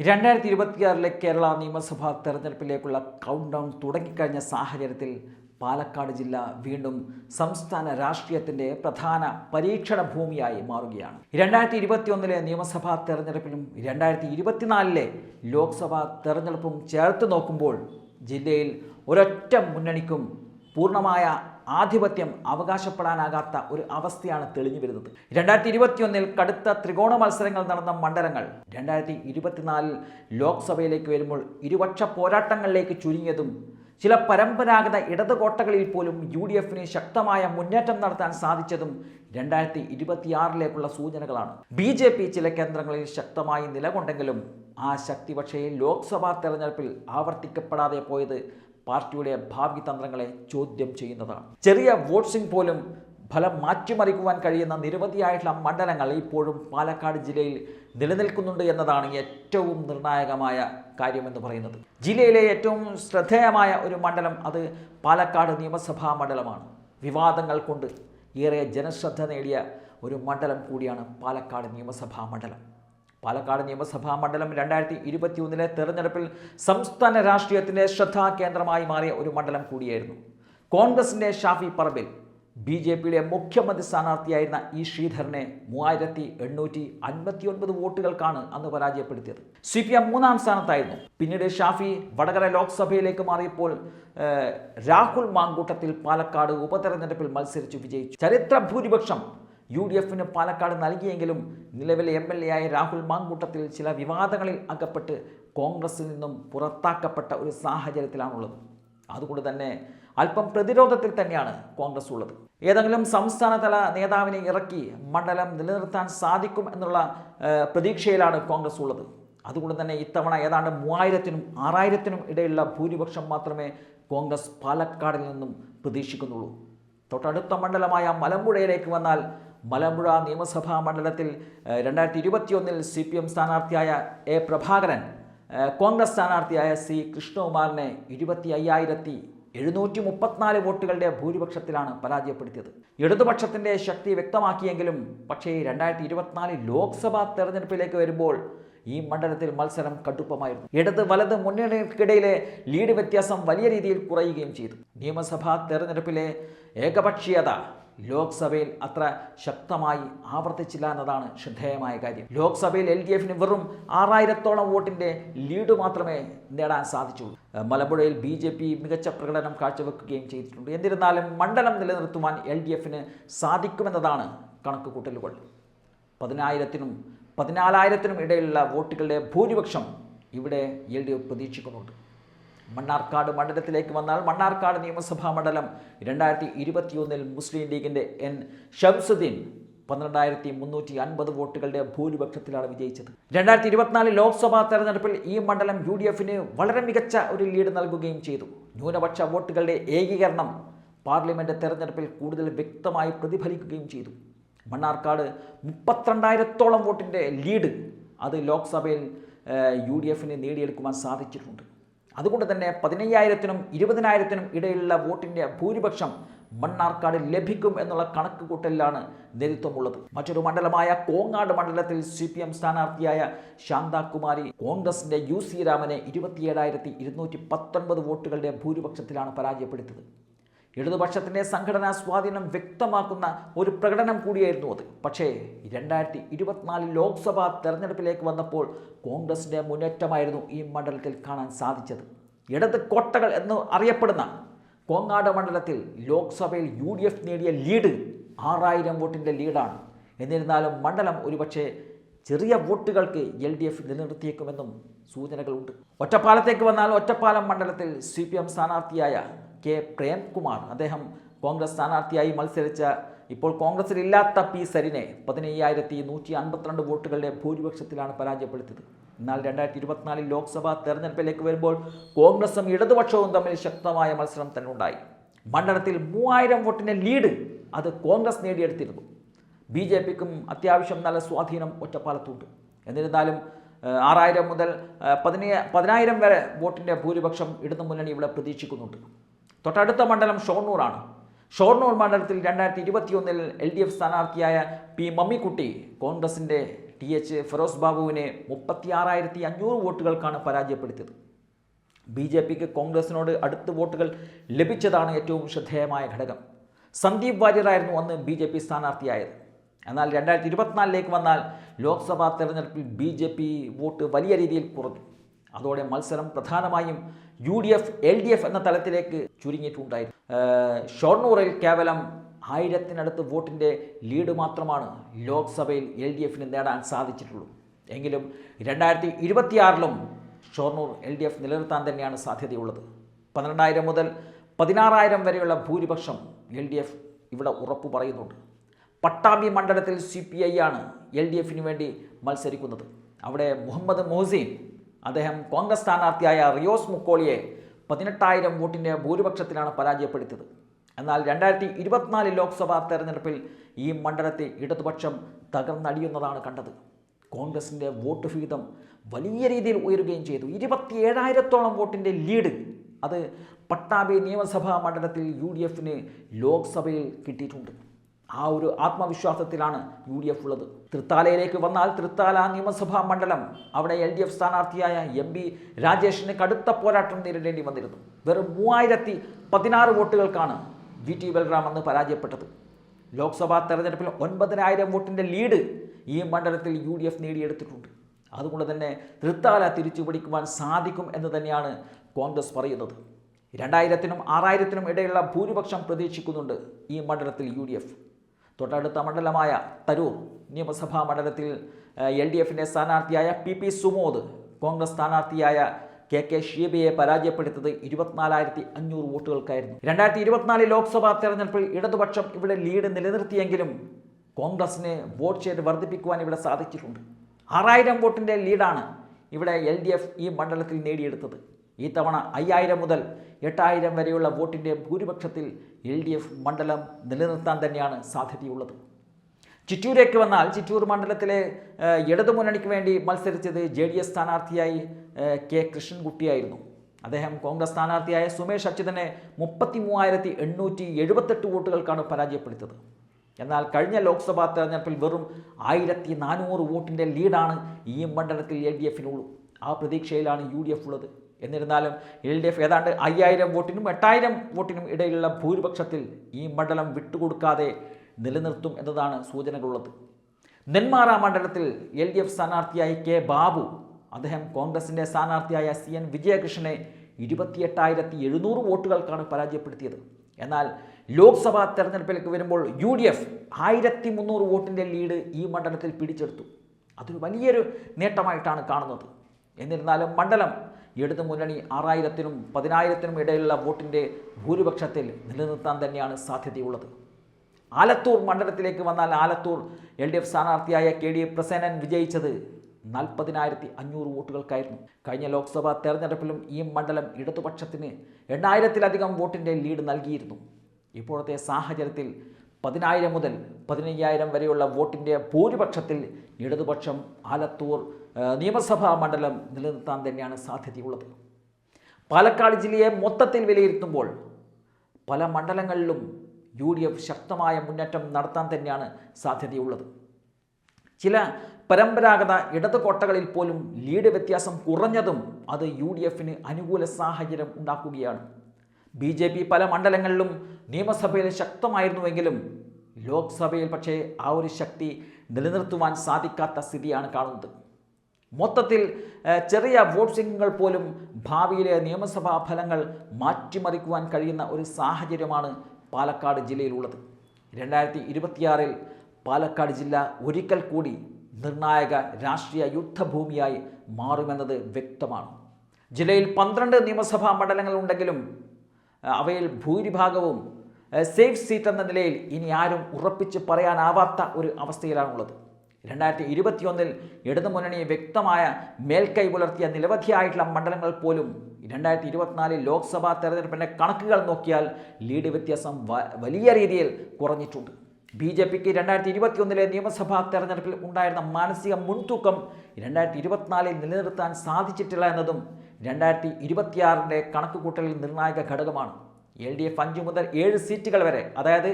രണ്ടായിരത്തി ഇരുപത്തിയാറിലെ കേരള നിയമസഭാ തെരഞ്ഞെടുപ്പിലേക്കുള്ള കൗണ്ട് ഡൗൺ തുടങ്ങിക്കഴിഞ്ഞ സാഹചര്യത്തിൽ പാലക്കാട് ജില്ല വീണ്ടും സംസ്ഥാന രാഷ്ട്രീയത്തിന്റെ പ്രധാന പരീക്ഷണ ഭൂമിയായി മാറുകയാണ്. രണ്ടായിരത്തി ഇരുപത്തിയൊന്നിലെ നിയമസഭാ തെരഞ്ഞെടുപ്പിലും രണ്ടായിരത്തി ഇരുപത്തിനാലിലെ ലോക്സഭാ തെരഞ്ഞെടുപ്പും ചേർത്ത് നോക്കുമ്പോൾ ജില്ലയിൽ ഒരൊറ്റ മുന്നണിക്കും പൂർണമായ ആധിപത്യം അവകാശപ്പെടാനാകാത്ത ഒരു അവസ്ഥയാണ് തെളിഞ്ഞു വരുന്നത്. രണ്ടായിരത്തി ഇരുപത്തിയൊന്നിൽ കടുത്ത ത്രികോണ മത്സരങ്ങൾ നടന്ന മണ്ഡലങ്ങൾ രണ്ടായിരത്തി ഇരുപത്തിനാലിൽ ലോക്സഭയിലേക്ക് വരുമ്പോൾ ഇരുപക്ഷ പോരാട്ടങ്ങളിലേക്ക് ചുരുങ്ങിയതും ചില പരമ്പരാഗത ഇടത് കോട്ടകളിൽ പോലും യു ഡി എഫിന് ശക്തമായ മുന്നേറ്റം നടത്താൻ സാധിച്ചതും രണ്ടായിരത്തി ഇരുപത്തിയാറിലേക്കുള്ള സൂചനകളാണ്. ബി ജെ പി ചില കേന്ദ്രങ്ങളിൽ ശക്തമായി നിലകൊണ്ടെങ്കിലും ആ ശക്തി പക്ഷേ ലോക്സഭാ തെരഞ്ഞെടുപ്പിൽ ആവർത്തിക്കപ്പെടാതെ പോയത് പാർട്ടിയുടെ ഭാവി തന്ത്രങ്ങളെ ചോദ്യം ചെയ്യുന്നതാണ്. ചെറിയ വോട്ട്സിംഗ് പോലും ഫലം മാറ്റിമറിക്കുവാൻ കഴിയുന്ന നിരവധിയായിട്ടുള്ള മണ്ഡലങ്ങൾ ഇപ്പോഴും പാലക്കാട് ജില്ലയിൽ നിലനിൽക്കുന്നുണ്ട് എന്നതാണ് ഏറ്റവും നിർണായകമായ കാര്യമെന്ന് പറയുന്നത്. ജില്ലയിലെ ഏറ്റവും ശ്രദ്ധേയമായ ഒരു മണ്ഡലം അത് പാലക്കാട് നിയമസഭാ മണ്ഡലമാണ്. വിവാദങ്ങൾ കൊണ്ട് ഏറെ ജനശ്രദ്ധ നേടിയ ഒരു മണ്ഡലം കൂടിയാണ് പാലക്കാട് നിയമസഭാ മണ്ഡലം. പാലക്കാട് നിയമസഭാ മണ്ഡലം രണ്ടായിരത്തി ഇരുപത്തിയൊന്നിലെ തെരഞ്ഞെടുപ്പിൽ സംസ്ഥാന രാഷ്ട്രീയത്തിന്റെ ശ്രദ്ധാകേന്ദ്രമായി മാറിയ ഒരു മണ്ഡലം കൂടിയായിരുന്നു. കോൺഗ്രസിന്റെ ഷാഫി പറമ്പിൽ ബി ജെ പിയുടെ മുഖ്യമന്ത്രി സ്ഥാനാർത്ഥിയായിരുന്ന ഇ ശ്രീധരനെ മൂവായിരത്തി എണ്ണൂറ്റി അൻപത്തി ഒൻപത് വോട്ടുകൾക്കാണ് അന്ന് പരാജയപ്പെടുത്തിയത്. സി പി എം മൂന്നാം സ്ഥാനത്തായിരുന്നു. പിന്നീട് ഷാഫി വടകര ലോക്സഭയിലേക്ക് മാറിയപ്പോൾ രാഹുൽ മാങ്കൂട്ടത്തിൽ പാലക്കാട് ഉപതെരഞ്ഞെടുപ്പിൽ മത്സരിച്ച് വിജയിച്ചു. ചരിത്ര ഭൂരിപക്ഷം യു ഡി എഫിന് പാലക്കാട് നൽകിയെങ്കിലും നിലവിലെ എം എൽ എ ആയ രാഹുൽ മാങ്കൂട്ടത്തിൽ ചില വിവാദങ്ങളിൽ അകപ്പെട്ട് കോൺഗ്രസിൽ നിന്നും പുറത്താക്കപ്പെട്ട ഒരു സാഹചര്യത്തിലാണുള്ളത്. അതുകൊണ്ട് തന്നെ അല്പം പ്രതിരോധത്തിൽ തന്നെയാണ് കോൺഗ്രസ് ഉള്ളത്. ഏതെങ്കിലും സംസ്ഥാനതല നേതാവിനെ ഇറക്കി മണ്ഡലം നിലനിർത്താൻ സാധിക്കും എന്നുള്ള പ്രതീക്ഷയിലാണ് കോൺഗ്രസ് ഉള്ളത്. അതുകൊണ്ട് തന്നെ ഇത്തവണ ഏതാണ്ട് മൂവായിരത്തിനും ആറായിരത്തിനും ഇടയിലുള്ള ഭൂരിപക്ഷം മാത്രമേ കോൺഗ്രസ് പാലക്കാടിൽ നിന്നും പ്രതീക്ഷിക്കുന്നുള്ളൂ. തൊട്ടടുത്ത മണ്ഡലമായ മലമ്പുഴയിലേക്ക് വന്നാൽ മലമ്പുഴ നിയമസഭാ മണ്ഡലത്തിൽ രണ്ടായിരത്തി ഇരുപത്തിയൊന്നിൽ സി പി എം സ്ഥാനാർത്ഥിയായ എ പ്രഭാകരൻ കോൺഗ്രസ് സ്ഥാനാർത്ഥിയായ സി കൃഷ്ണകുമാറിനെ ഇരുപത്തി അയ്യായിരത്തി എഴുന്നൂറ്റി മുപ്പത്തിനാല് വോട്ടുകളുടെ ഭൂരിപക്ഷത്തിലാണ് പരാജയപ്പെടുത്തിയത്. ഇടതുപക്ഷത്തിന്റെ ശക്തി വ്യക്തമാക്കിയെങ്കിലും പക്ഷേ രണ്ടായിരത്തി ഇരുപത്തിനാല് ലോക്സഭാ തെരഞ്ഞെടുപ്പിലേക്ക് വരുമ്പോൾ ഈ മണ്ഡലത്തിൽ മത്സരം കടുപ്പമായിരുന്നു. ഇടത് വലത് മുന്നണികൾക്കിടയിലെ ലീഡ് വ്യത്യാസം വലിയ രീതിയിൽ കുറയുകയും ചെയ്തു. നിയമസഭാ തെരഞ്ഞെടുപ്പിലെ ഏകപക്ഷീയത ലോക്സഭയിൽ അത്ര ശക്തമായി ആവർത്തിച്ചില്ല എന്നതാണ് ശ്രദ്ധേയമായ കാര്യം. ലോക്സഭയിൽ എൽ ഡി എഫിന് വെറും ആറായിരത്തോളം വോട്ടിന്റെ ലീഡ് മാത്രമേ നേടാൻ സാധിച്ചുള്ളൂ മലമ്പുഴയിൽ ബി ജെ പി മികച്ച പ്രകടനം കാഴ്ചവെക്കുകയും ചെയ്തിട്ടുണ്ട്. എന്നിരുന്നാലും മണ്ഡലം നിലനിർത്തുവാൻ എൽ ഡി എഫിന് സാധിക്കുമെന്നതാണ് കണക്ക് കൂട്ടലുകൾ പതിനായിരത്തിനും പതിനാലായിരത്തിനും ഇടയിലുള്ള വോട്ടുകളുടെ ഭൂരിപക്ഷം ഇവിടെ എൽ ഡി എഫ് പ്രതീക്ഷിക്കുന്നുണ്ട്. മണ്ണാർക്കാട് മണ്ഡലത്തിലേക്ക് വന്നാൽ മണ്ണാർക്കാട് നിയമസഭാ മണ്ഡലം രണ്ടായിരത്തി ഇരുപത്തിയൊന്നിൽ മുസ്ലിം ലീഗിന്റെ എൻ. ഷംസുദ്ദീൻ പന്ത്രണ്ടായിരത്തി മുന്നൂറ്റി അൻപത് വോട്ടുകളുടെ ഭൂരിപക്ഷത്തിലാണ് വിജയിച്ചത്. രണ്ടായിരത്തി ഇരുപത്തിനാല് ലോക്സഭാ തെരഞ്ഞെടുപ്പിൽ ഈ മണ്ഡലം യു ഡി എഫിന് വളരെ മികച്ച ഒരു ലീഡ് നൽകുകയും ചെയ്തു. ന്യൂനപക്ഷ വോട്ടുകളുടെ ഏകീകരണം പാർലമെന്റ് തെരഞ്ഞെടുപ്പിൽ കൂടുതൽ വ്യക്തമായി പ്രതിഫലിക്കുകയും ചെയ്തു. മണ്ണാർക്കാട് മുപ്പത്തിരണ്ടായിരത്തോളം വോട്ടിന്റെ ലീഡ് അത് ലോക്സഭയിൽ യു ഡി എഫിന് നേടിയെടുക്കുവാൻ സാധിച്ചിട്ടുണ്ട്. അതുകൊണ്ട് തന്നെ പതിനയ്യായിരത്തിനും ഇരുപതിനായിരത്തിനും ഇടയിലുള്ള വോട്ടിന്റെ ഭൂരിപക്ഷം മണ്ണാർക്കാട് ലഭിക്കും എന്നുള്ള കണക്ക് കൂട്ടലിലാണ് നേതൃത്വമുള്ളത്. മറ്റൊരു മണ്ഡലമായ കോങ്ങാട് മണ്ഡലത്തിൽ സി പി എം സ്ഥാനാർത്ഥിയായ ശാന്താകുമാരി കോൺഗ്രസിന്റെ യു സി രാമനെ ഇരുപത്തിയേഴായിരത്തി ഇരുന്നൂറ്റി പത്തൊൻപത് വോട്ടുകളുടെ ഭൂരിപക്ഷത്തിലാണ് പരാജയപ്പെടുത്തിയത്. ഇടതുപക്ഷത്തിന്റെ സംഘടനാ സ്വാധീനം വ്യക്തമാക്കുന്ന ഒരു പ്രകടനം കൂടിയായിരുന്നു അത്. പക്ഷേ രണ്ടായിരത്തി ഇരുപത്തിനാല് ലോക്സഭാ തെരഞ്ഞെടുപ്പിലേക്ക് വന്നപ്പോൾ കോൺഗ്രസിന്റെ മുന്നേറ്റമായിരുന്നു ഈ മണ്ഡലത്തിൽ കാണാൻ സാധിച്ചത്. ഇടത് കോട്ടകൾ എന്ന് അറിയപ്പെടുന്ന കോങ്ങാട് മണ്ഡലത്തിൽ ലോക്സഭയിൽ യു ഡി എഫ് നേടിയ ലീഡ് ആറായിരം വോട്ടിന്റെ ലീഡാണ്. എന്നിരുന്നാലും മണ്ഡലം ഒരുപക്ഷെ ചെറിയ വോട്ടുകൾക്ക് എൽ ഡി എഫ് നിലനിർത്തിയേക്കുമെന്നും സൂചനകളുണ്ട്. ഒറ്റപ്പാലത്തേക്ക് വന്നാൽ ഒറ്റപ്പാലം മണ്ഡലത്തിൽ സി പി എം സ്ഥാനാർത്ഥിയായ കെ പ്രേംകുമാർ. അദ്ദേഹം കോൺഗ്രസ് സ്ഥാനാർത്ഥിയായി മത്സരിച്ച ഇപ്പോൾ കോൺഗ്രസിൽ ഇല്ലാത്ത പി സരിനെ പതിനയ്യായിരത്തി നൂറ്റി അൻപത്തിരണ്ട് വോട്ടുകളുടെ ഭൂരിപക്ഷത്തിലാണ് പരാജയപ്പെടുത്തിയത്. എന്നാൽ രണ്ടായിരത്തി ഇരുപത്തിനാലിൽ ലോക്സഭാ തെരഞ്ഞെടുപ്പിലേക്ക് വരുമ്പോൾ കോൺഗ്രസും ഇടതുപക്ഷവും തമ്മിൽ ശക്തമായ മത്സരം തന്നെ ഉണ്ടായി മണ്ഡലത്തിൽ മൂവായിരം വോട്ടിന്റെ ലീഡ് അത് കോൺഗ്രസ് നേടിയെടുത്തിരുന്നു. ബി ജെ പിക്കും അത്യാവശ്യം നല്ല സ്വാധീനം ഒറ്റപ്പാലത്തുണ്ട്. എന്നിരുന്നാലും ആറായിരം മുതൽ പതിനേ പതിനായിരം വരെ വോട്ടിന്റെ ഭൂരിപക്ഷം ഇടതു മുന്നണി ഇവിടെ പ്രതീക്ഷിക്കുന്നുണ്ട്. തൊട്ടടുത്ത മണ്ഡലം ഷോർണൂറാണ്. ഷോർണൂർ മണ്ഡലത്തിൽ രണ്ടായിരത്തി ഇരുപത്തിയൊന്നിൽ എൽ ഡി എഫ് സ്ഥാനാർത്ഥിയായ പി മമ്മിക്കുട്ടി കോൺഗ്രസിന്റെ ടി എച്ച് ഫിറോസ് ബാബുവിനെ മുപ്പത്തിയാറായിരത്തി അഞ്ഞൂറ് വോട്ടുകൾക്കാണ് പരാജയപ്പെടുത്തിയത്. ബി ജെ പിക്ക് കോൺഗ്രസിനോട് അടുത്ത് വോട്ടുകൾ ലഭിച്ചതാണ് ഏറ്റവും ശ്രദ്ധേയമായ ഘടകം. സന്ദീപ് വാര്യറായിരുന്നു അന്ന് ബി ജെ പി സ്ഥാനാർത്ഥിയായത്. എന്നാൽ രണ്ടായിരത്തി ഇരുപത്തിനാലിലേക്ക് വന്നാൽ ലോക്സഭാ തെരഞ്ഞെടുപ്പിൽ ബി ജെ പി വോട്ട് വലിയ രീതിയിൽ കുറഞ്ഞു. അതോടെ മത്സരം പ്രധാനമായും U D F L D F എന്ന തലത്തിലേക്ക് ചുരുങ്ങിയിട്ടുണ്ടായിരുന്നു. ഷൊർണൂറിൽ കേവലം ആയിരത്തിനടുത്ത് വോട്ടിന്റെ ലീഡ് മാത്രമാണ് ലോക്സഭയിൽ എൽ ഡി എഫിന് നേടാൻ സാധിച്ചിട്ടുള്ളൂ. എങ്കിലും രണ്ടായിരത്തി ഇരുപത്തിയാറിലും ഷൊർണൂർ എൽ ഡി എഫ് നിലനിർത്താൻ തന്നെയാണ് സാധ്യതയുള്ളത്. പന്ത്രണ്ടായിരം മുതൽ പതിനാറായിരം വരെയുള്ള ഭൂരിപക്ഷം എൽ ഡി എഫ് ഇവിടെ ഉറപ്പു പറയുന്നുണ്ട്. പട്ടാമ്പി മണ്ഡലത്തിൽ സി പി ഐ ആണ് എൽ ഡി എഫിന് വേണ്ടി മത്സരിക്കുന്നത്. അവിടെ മുഹമ്മദ് മൊഹസീൻ അദ്ദേഹം കോൺഗ്രസ് സ്ഥാനാർത്ഥിയായ റിയോസ് മുക്കോളിയെ പതിനെട്ടായിരം വോട്ടിന്റെ ഭൂരിപക്ഷത്തിലാണ് പരാജയപ്പെടുത്തിയത്. എന്നാൽ രണ്ടായിരത്തി ഇരുപത്തിനാല് ലോക്സഭാ തെരഞ്ഞെടുപ്പിൽ ഈ മണ്ഡലത്തെ ഇടതുപക്ഷം തകർന്നടിയുന്നതാണ് കണ്ടത്. കോൺഗ്രസിന്റെ വോട്ട് വിഹിതം വലിയ രീതിയിൽ ഉയരുകയും ചെയ്തു. ഇരുപത്തിയേഴായിരത്തോളം വോട്ടിന്റെ ലീഡ് അത് പട്ടാമ്പി നിയമസഭാ മണ്ഡലത്തിൽ യു ഡി എഫിന് ലോക്സഭയിൽ കിട്ടിയിട്ടുണ്ട്. ആ ഒരു ആത്മവിശ്വാസത്തിലാണ് യു ഡി എഫ് ഉള്ളത്. തൃത്താലയിലേക്ക് വന്നാൽ തൃത്താല നിയമസഭാ മണ്ഡലം അവിടെ എൽ ഡി എഫ് സ്ഥാനാർത്ഥിയായ എം പി രാജേഷിന് കടുത്ത പോരാട്ടം നേരിടേണ്ടി വന്നിരുന്നു. വെറും മൂവായിരത്തി പതിനാറ് വോട്ടുകൾക്കാണ് വി ടി ബൽറാം അന്ന് പരാജയപ്പെട്ടത്. ലോക്സഭാ തെരഞ്ഞെടുപ്പിൽ ഒൻപതിനായിരം വോട്ടിന്റെ ലീഡ് ഈ മണ്ഡലത്തിൽ യു ഡി എഫ് നേടിയെടുത്തിട്ടുണ്ട്. അതുകൊണ്ട് തന്നെ തൃത്താല തിരിച്ചു പിടിക്കുവാൻ സാധിക്കും എന്ന് തന്നെയാണ് കോൺഗ്രസ് പറയുന്നത്. രണ്ടായിരത്തിനും ആറായിരത്തിനും ഇടയിലുള്ള ഭൂരിപക്ഷം പ്രതീക്ഷിക്കുന്നുണ്ട് ഈ മണ്ഡലത്തിൽ യു തൊട്ടടുത്ത മണ്ഡലമായ തരൂർ നിയമസഭാ മണ്ഡലത്തിൽ എൽ ഡി എഫിന്റെ സ്ഥാനാർത്ഥിയായ പി പി സുമോദ് കോൺഗ്രസ് സ്ഥാനാർത്ഥിയായ കെ കെ ഷീബയെ പരാജയപ്പെടുത്തത് ഇരുപത്തിനാലായിരത്തി അഞ്ഞൂറ് വോട്ടുകൾക്കായിരുന്നു. രണ്ടായിരത്തി ഇരുപത്തിനാല് ലോക്സഭാ തെരഞ്ഞെടുപ്പിൽ ഇടതുപക്ഷം ഇവിടെ ലീഡ് നിലനിർത്തിയെങ്കിലും കോൺഗ്രസിന് വോട്ട് ഷെയർ വർദ്ധിപ്പിക്കുവാൻ ഇവിടെ സാധിച്ചിട്ടുണ്ട്. ആറായിരം വോട്ടിന്റെ ലീഡാണ് ഇവിടെ എൽ ഡി എഫ് ഈ മണ്ഡലത്തിൽ നേടിയെടുത്തത്. ഈ തവണ അയ്യായിരം മുതൽ എട്ടായിരം വരെയുള്ള വോട്ടിന്റെ ഭൂരിപക്ഷത്തിൽ എൽ ഡി എഫ് മണ്ഡലം നിലനിർത്താൻ തന്നെയാണ് സാധ്യതയുള്ളത്. ചിറ്റൂരേക്ക് വന്നാൽ ചിറ്റൂർ മണ്ഡലത്തിലെ ഇടതുമുന്നണിക്ക് വേണ്ടി മത്സരിച്ചത് ജെ ഡി എസ് സ്ഥാനാർത്ഥിയായി കെ കൃഷ്ണൻകുട്ടിയായിരുന്നു. അദ്ദേഹം കോൺഗ്രസ് സ്ഥാനാർത്ഥിയായ സുമേഷ് അച്യുതനെ മുപ്പത്തി മൂവായിരത്തി എണ്ണൂറ്റി എഴുപത്തെട്ട് വോട്ടുകൾക്കാണ് പരാജയപ്പെടുത്തത് എന്നാൽ കഴിഞ്ഞ ലോക്സഭാ തെരഞ്ഞെടുപ്പിൽ വെറും ആയിരത്തി നാനൂറ് വോട്ടിന്റെ ലീഡാണ് ഈ മണ്ഡലത്തിൽ എൽ ഡി എഫിനുള്ളൂ. ആ പ്രതീക്ഷയിലാണ് യു ഡി എഫ് ഉള്ളത്. എന്നിരുന്നാലും എൽ ഡി എഫ് ഏതാണ്ട് അയ്യായിരം വോട്ടിനും എട്ടായിരം വോട്ടിനും ഇടയിലുള്ള ഭൂരിപക്ഷത്തിൽ ഈ മണ്ഡലം വിട്ടുകൊടുക്കാതെ നിലനിർത്തും എന്നതാണ് സൂചനകളുള്ളത്. നെന്മാറ മണ്ഡലത്തിൽ എൽ ഡി എഫ് സ്ഥാനാർത്ഥിയായി കെ ബാബു അദ്ദേഹം കോൺഗ്രസിന്റെ സ്ഥാനാർത്ഥിയായ സി എൻ വിജയകൃഷ്ണനെ ഇരുപത്തിയെട്ടായിരത്തി എഴുന്നൂറ് വോട്ടുകൾക്കാണ് പരാജയപ്പെടുത്തിയത്. എന്നാൽ ലോക്സഭാ തെരഞ്ഞെടുപ്പിലേക്ക് വരുമ്പോൾ യു ഡി എഫ് ആയിരത്തി മുന്നൂറ് വോട്ടിന്റെ ലീഡ് ഈ മണ്ഡലത്തിൽ പിടിച്ചെടുത്തു. അതൊരു വലിയൊരു നേട്ടമായിട്ടാണ് കാണുന്നത്. എന്നിരുന്നാലും മണ്ഡലം ഇടതു മുന്നണി ആറായിരത്തിനും പതിനായിരത്തിനും ഇടയിലുള്ള വോട്ടിന്റെ ഭൂരിപക്ഷത്തിൽ നിലനിർത്താൻ തന്നെയാണ് സാധ്യതയുള്ളത്. ആലത്തൂർ മണ്ഡലത്തിലേക്ക് വന്നാൽ ആലത്തൂർ എൽ ഡി എഫ് സ്ഥാനാർത്ഥിയായ കെ ഡി പ്രസേനൻ വിജയിച്ചത് നാൽപ്പതിനായിരത്തി അഞ്ഞൂറ് വോട്ടുകൾക്കായിരുന്നു. കഴിഞ്ഞ ലോക്സഭാ തെരഞ്ഞെടുപ്പിലും ഈ മണ്ഡലം ഇടതുപക്ഷത്തിന് എണ്ണായിരത്തിലധികം വോട്ടിന്റെ ലീഡ് നൽകിയിരുന്നു. ഇപ്പോഴത്തെ സാഹചര്യത്തിൽ പതിനായിരം മുതൽ പതിനയ്യായിരം വരെയുള്ള വോട്ടിന്റെ ഭൂരിപക്ഷത്തിൽ ഇടതുപക്ഷം ആലത്തൂർ നിയമസഭാ മണ്ഡലം നിലനിർത്താൻ തന്നെയാണ് സാധ്യതയുള്ളത്. പാലക്കാട് ജില്ലയെ മൊത്തത്തിൽ വിലയിരുത്തുമ്പോൾ പല മണ്ഡലങ്ങളിലും യു ഡി എഫ് ശക്തമായ മുന്നേറ്റം നടത്താൻ തന്നെയാണ് സാധ്യതയുള്ളത്. ചില പരമ്പരാഗത ഇടത് കോട്ടകളിൽ പോലും ലീഡ് വ്യത്യാസം കുറഞ്ഞതും അത് യു ഡി എഫിന് അനുകൂല സാഹചര്യം ഉണ്ടാക്കുകയാണ്. ബി ജെ പി പല മണ്ഡലങ്ങളിലും നിയമസഭയിൽ ശക്തമായിരുന്നുവെങ്കിലും ലോക്സഭയിൽ പക്ഷേ ആ ഒരു ശക്തി നിലനിർത്തുവാൻ സാധിക്കാത്ത സ്ഥിതിയാണ് കാണുന്നത്. മൊത്തത്തിൽ ചെറിയ വോട്ട് സിംഗുകൾ പോലും ഭാവിയിലെ നിയമസഭാ ഫലങ്ങൾ മാറ്റിമറിക്കുവാൻ കഴിയുന്ന ഒരു സാഹചര്യമാണ് പാലക്കാട് ജില്ലയിലുള്ളത്. രണ്ടായിരത്തി ഇരുപത്തിയാറിൽ പാലക്കാട് ജില്ല ഒരിക്കൽ കൂടി നിർണായക രാഷ്ട്രീയ യുദ്ധഭൂമിയായി മാറുമെന്നത് വ്യക്തമാണ്. ജില്ലയിൽ പന്ത്രണ്ട് നിയമസഭാ മണ്ഡലങ്ങളുണ്ടെങ്കിലും അവയിൽ ഭൂരിഭാഗവും സേഫ് സീറ്റ് എന്ന നിലയിൽ ഇനി ആരും ഉറപ്പിച്ച് പറയാനാവാത്ത ഒരു അവസ്ഥയിലാണുള്ളത്. രണ്ടായിരത്തി ഇരുപത്തിയൊന്നിൽ ഇടതുമുന്നണി വ്യക്തമായ മേൽക്കൈ പുലർത്തിയ നിരവധിയായിട്ടുള്ള മണ്ഡലങ്ങൾ പോലും രണ്ടായിരത്തി ഇരുപത്തിനാലിൽ ലോക്സഭാ തെരഞ്ഞെടുപ്പിന്റെ കണക്കുകൾ നോക്കിയാൽ ലീഡ് വ്യത്യാസം വലിയ രീതിയിൽ കുറഞ്ഞിട്ടുണ്ട്. ബി ജെ പിക്ക് രണ്ടായിരത്തി ഇരുപത്തിയൊന്നിലെ നിയമസഭാ തെരഞ്ഞെടുപ്പിൽ ഉണ്ടായിരുന്ന മാനസിക മുൻതൂക്കം രണ്ടായിരത്തി ഇരുപത്തിനാലിൽ നിലനിർത്താൻ സാധിച്ചിട്ടില്ല എന്നതും രണ്ടായിരത്തി ഇരുപത്തിയാറിന്റെ കണക്കുകൂട്ടലിൽ നിർണായക ഘടകമാണ്. എൽ ഡി എഫ് അഞ്ച് മുതൽ ഏഴ് സീറ്റുകൾ വരെ അതായത്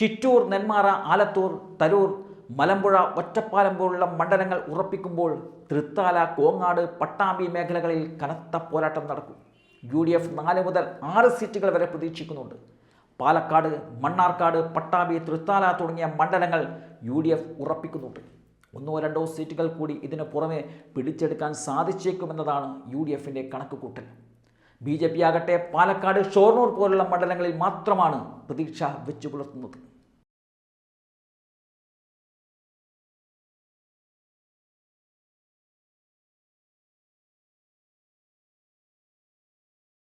ചിറ്റൂർ നെന്മാറ ആലത്തൂർ തരൂർ മലമ്പുഴ ഒറ്റപ്പാലം പോലുള്ള മണ്ഡലങ്ങൾ ഉറപ്പിക്കുമ്പോൾ തൃത്താല കോങ്ങാട് പട്ടാമ്പി മേഖലകളിൽ കനത്ത പോരാട്ടം നടക്കും. യു ഡി എഫ് നാല് മുതൽ ആറ് സീറ്റുകൾ വരെ പ്രതീക്ഷിക്കുന്നുണ്ട്. പാലക്കാട് മണ്ണാർക്കാട് പട്ടാമ്പി തൃത്താല തുടങ്ങിയ മണ്ഡലങ്ങൾ യു ഡി എഫ് ഉറപ്പിക്കുന്നുണ്ട്. ഒന്നോ രണ്ടോ സീറ്റുകൾ കൂടി ഇതിന് പുറമെ പിടിച്ചെടുക്കാൻ സാധിച്ചേക്കുമെന്നതാണ് യു ഡി എഫിന്റെ കണക്കുകൂട്ടൽ. ബി ജെ പി ആകട്ടെ പാലക്കാട് ഷോർണൂർ പോലുള്ള മണ്ഡലങ്ങളിൽ മാത്രമാണ് പ്രതീക്ഷ വെച്ചു പുലർത്തുന്നത്